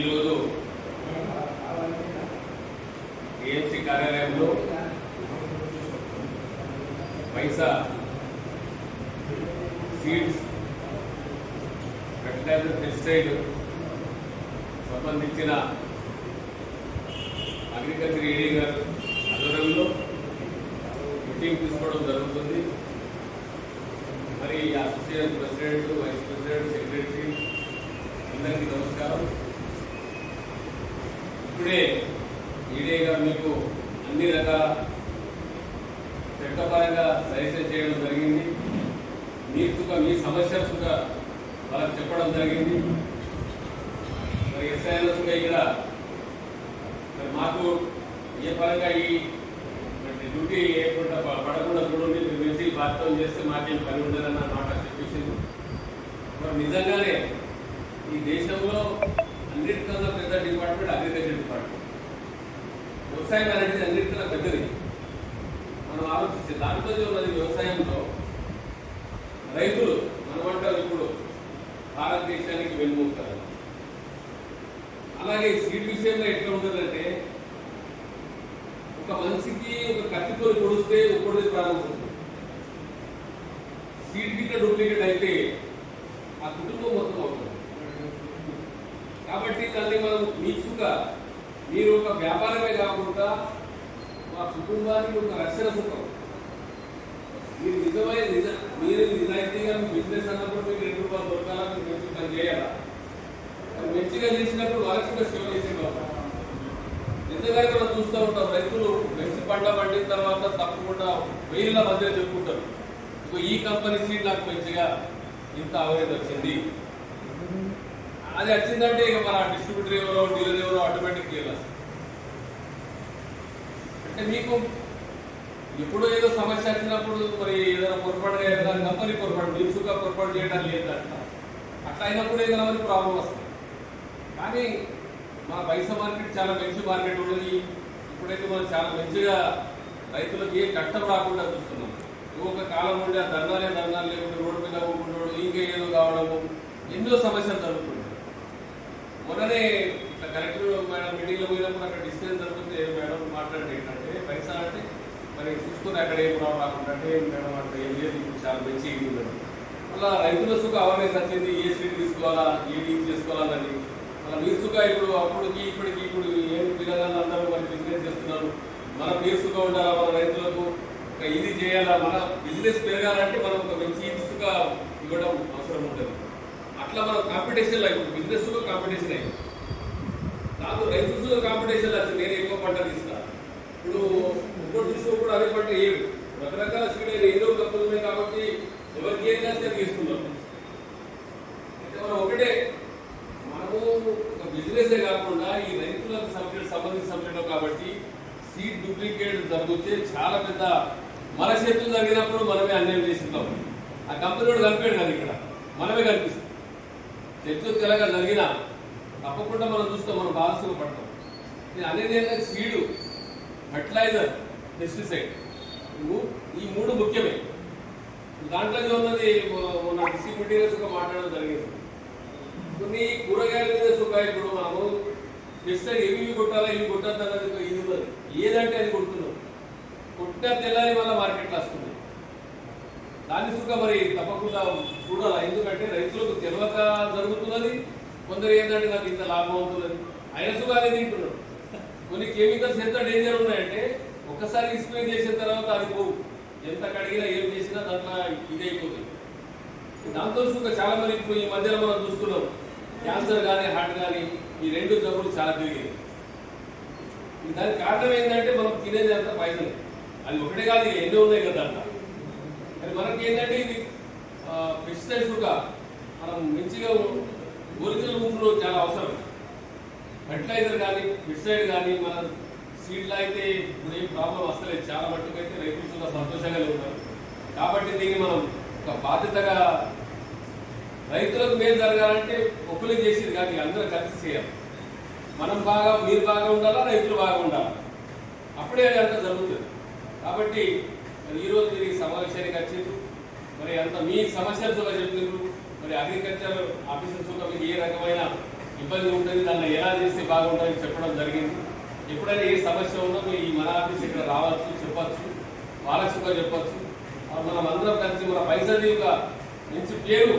ఈరోజు ఏఎంసీ కార్యాలయంలో పైసా సీడ్స్ ఫెర్టిలైజర్ పెస్టిసైడ్ సంబంధించిన అగ్రికల్చర్ ఈడీ గారు ఆధ్వర్యంలో మీటింగ్ తీసుకోవడం జరుగుతుంది. మరి association president vice president secretary అందరికీ నమస్కారం. ఇప్పుడే ఈడీగా మీకు అన్ని రకాల చట్టపరంగా సజెషన్ చేయడం జరిగింది. మీ మీ సమస్యలు సుఖ వాళ్ళకి చెప్పడం జరిగింది. మరి ఎస్ఐఎల్ఎస్ ఇక్కడ మరి మాకు ఏ పరంగా ఈ డ్యూటీ ఏకుండా పడకుండా చూడండి. మీరు మంచి బాధ్యత చేస్తే మాకేం పని ఉండదన్న మాట చెప్పేసింది. మరి నిజంగానే ఈ దేశంలో అన్నిటికన్నా పెద్ద డిపార్ట్మెంట్ అగ్రికల్చర్ వ్యవసాయం అనేది అన్నిటికన్నా పెద్దది. మనం ఆలోచిస్తే దాంట్లో ఉన్నది వ్యవసాయంలో రైతులు మనమంటారు ఇప్పుడు భారతదేశానికి వెన్నుముస్తారు అలాగే సీడ్ విషయంలో ఎట్లా ఉంటుందంటే ఒక మనిషికి ఒక కత్తితో పొడిస్తే ఒక్కడిది ప్రారంభం సీడ్ గిట్ట డూప్లికేట్ అయితే ఆ కుటుంబం మొత్తం అవుతుంది. కాబట్టి దాన్ని మనం మీసుగా మీరు ఒక వ్యాపారమే మా కుటుంబానికి ఒక రక్షణ సుఖం. మీరు నిజమైన నిజ మీరు నిజాయితీగా మీ బిజినెస్ అన్నప్పుడు మీకు రెండు రూపాయలు దొరకాలా మీరు మంచి పని చేయాలా? మంచిగా చేసినప్పుడు వాళ్ళకి సేవ చేసే కావాలి నిజంగానే మనం చూస్తూ ఉంటాం రైతులు మంచి పంట పండిన తర్వాత తప్పకుండా వెయ్యిల మధ్య చెప్పుకుంటారు. ఇగో ఈ కంపెనీ సీట్ నాకు మంచిగా ఇంత అవరేజ్ వచ్చింది. అది వచ్చిందంటే ఇక మన డిస్ట్రిబ్యూటర్ ఎవరో డీలర్ ఎవరో ఆటోమేటిక్ చేయాలి. అంటే మీకు ఎప్పుడు ఏదో సమస్య వచ్చినప్పుడు మరి ఏదైనా పొరపాటుగా ఏదైనా కంపెనీ పొరపాటు నిలుసుగా పొరపాటు చేయడం లేదంట. అట్లా అయినప్పుడు ఏదైనా మరి ప్రాబ్లం వస్తుంది. కానీ మా పైసా మార్కెట్ చాలా మంచి మార్కెట్ ఉన్నది. ఇప్పుడైతే మనం చాలా మంచిగా రైతులకు ఏ కష్టం రాకుండా చూస్తున్నాం. ఒక కాలం నుండి ఆ ధర్నాలే ధర్నాలు లేకుండా రోడ్డు మీద పోకుండా ఇంకా ఏదో కావడము ఎన్నో సమస్యలు జరుగుతున్నాయి మొన్ననే కలెక్టర్ మేడం మీటింగ్లో పోయినప్పుడు అక్కడ డిస్కషన్ జరుగుతుంది మేడం మాట్లాడండి ఏంటంటే పైసా అంటే మరి చూసుకుని అక్కడ ఏం ప్రాబ్లం రాకుండా అంటే ఏం మేడం అంటే ఏం లేదు ఇప్పుడు చాలా మంచి ఉందండి అలా రైతుల సుఖ అవేర్నెస్ వచ్చింది ఏ స్వీట్ తీసుకోవాలా ఏ డీల్ చేసుకోవాలని అలా మీరు సుఖ ఇప్పుడు అప్పటికి ఇప్పటికి ఇప్పుడు ఏం పిల్లలు అందరూ మరి బిజినెస్ చేస్తున్నారు. మన మీరు సుఖ ఉండాలా మన రైతులకు? ఒక ఇది చేయాలా? మన బిజినెస్ పెరగాలంటే మనం ఒక మంచి ఇసుక ఇవ్వడం అవసరం ఉంటుంది అట్లా మనం కాంపిటీషన్ లైఫ్ బిజినెస్ కాంపిటీషన్ అయింది. నాకు రైతు కాంపిటీషన్ వచ్చింది నేను ఎక్కువ పంట తీస్తా. ఇప్పుడు ఇంకోటి తీసుకుని కూడా అదే పంట ఏమి రకరకాల సీడ్ ఏదో కంపెనీలు కాబట్టి ఎవరికి ఏం చేస్తే అది తీసుకుందాం అయితే మనం ఒకటే మనము ఒక బిజినెసే కాకుండా ఈ రైతులకు సబ్జెక్ట్ సంబంధించిన సబ్జెక్ట్ కాబట్టి సీడ్ డూప్లికేట్ తగ్గితే చాలా పెద్ద మన చేతులు జరిగినప్పుడు మనమే అన్యాయం చేస్తున్నాం ఆ కంపెనీ కూడా కనిపించాడు ఇక్కడ. మనమే కనిపిస్తుంది చెట్టు తెలంగాణ జరిగినా తప్పకుండా మనం చూస్తాం మనం బాగా పడతాం నేను అనేది ఏంటంటే సీడు ఫర్టిలైజర్ పెస్టిసైడ్. ఈ మూడు ముఖ్యమే. దాంట్లో ఉన్నది మన డిస్ట్రిక్ట్ మెటీరియల్స్ మాట్లాడడం జరిగింది. కొన్ని కూరగాయల మీద సుఖ ఇప్పుడు మనము పెస్టిసైడ్ ఏవి ఇవి కొట్టాలా ఇవి కొట్టద్దు అన్నది ఇది ఉన్నది. ఏదంటే అది కొడుతున్నాం. కొట్టిన తెల్లని వల్ల మార్కెట్లో వస్తుంది. దాని సుఖ మరి తప్పకుండా చూడాలి. ఎందుకంటే రైతులకు తెలియక జరుగుతున్నది కొందరు ఏంటంటే నాకు ఇంత లాభం అవుతుందని. అయిన సుఖాలే తింటున్నాడు. కొన్ని కెమికల్స్ ఎంత డేంజర్ ఉన్నాయంటే ఒకసారి ఎక్స్ప్లెయిన్ చేసిన తర్వాత అది పోవు. ఎంత కడిగినా ఏం చేసినా దాంట్లో ఇదైపోతుంది దాంతో సుఖ చాలా మంది ఇప్పుడు ఈ మధ్యలో మనం చూస్తున్నాం. క్యాన్సర్ కానీ హార్ట్ కానీ ఈ రెండు జబ్బులు చాలా పెరిగాయి. దానికి కారణం ఏంటంటే మనం తినేది అంత పైసలు అది ఒకటే కాదు ఎన్నో ఉన్నాయి కదా దాంట్లో. కానీ మనకి ఏంటంటే ఇది పెస్టిసైడ్స్ మనం మంచిగా ఒరిజినల్ రూమ్లో చాలా అవసరం. ఫర్టిలైజర్ కానీ మిడ్సైడ్ కానీ మన సీడ్లో అయితే ఇప్పుడు ఏం ప్రాబ్లం వస్తలేదు చాలా మట్టుకు అయితే రైతులు చాలా సంతోషంగా ఉన్నారు. కాబట్టి దీన్ని మనం ఒక బాధ్యతగా రైతులకు మేలు జరగాలంటే ఒక్కరు చేసేది కానీ అందరూ కలిసి చేయాలి. మనం బాగా మీరు బాగా ఉండాలా రైతులు బాగా ఉండాలి? అప్పుడే అది అంతా జరుగుతుంది. కాబట్టి మరి ఈరోజు మీరు సమావేశానికి వచ్చిండ్రు. మరి అంత మీ సమస్యలు కూడా చెప్తున్నారు మరి అగ్రికల్చర్ ఆఫీసర్స్తో మీకు ఏ రకమైన ఇబ్బంది ఉంటుంది దాన్ని ఎలా చేస్తే బాగుంటుంది చెప్పడం జరిగింది. ఎప్పుడైనా ఏ సమస్య ఉందో మీ ఈ మన ఆఫీస్ ఇక్కడ రావచ్చు చెప్పచ్చు. వాళ్ళకి కూడా చెప్పచ్చు. మనం అందరం కలిసి మన పైసలు యొక్క మంచి పేరు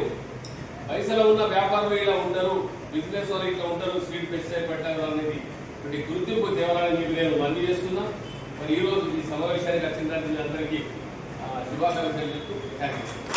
పైసలో ఉన్న వ్యాపారం ఇలా ఉంటారు బిజినెస్ వాళ్ళు ఇట్లా ఉంటారు స్వీట్ పెస్టిసైడ్ పెట్టారు అనేది ఇటువంటి గుర్తింపు దేవాలయాన్ని మీకు నేను మంది చేస్తున్నా. మరి ఈరోజు ఈ సమావేశానికి వచ్చిన అందరికీ శుభాకాంక్షలు చెప్తూ థ్యాంక్ యూ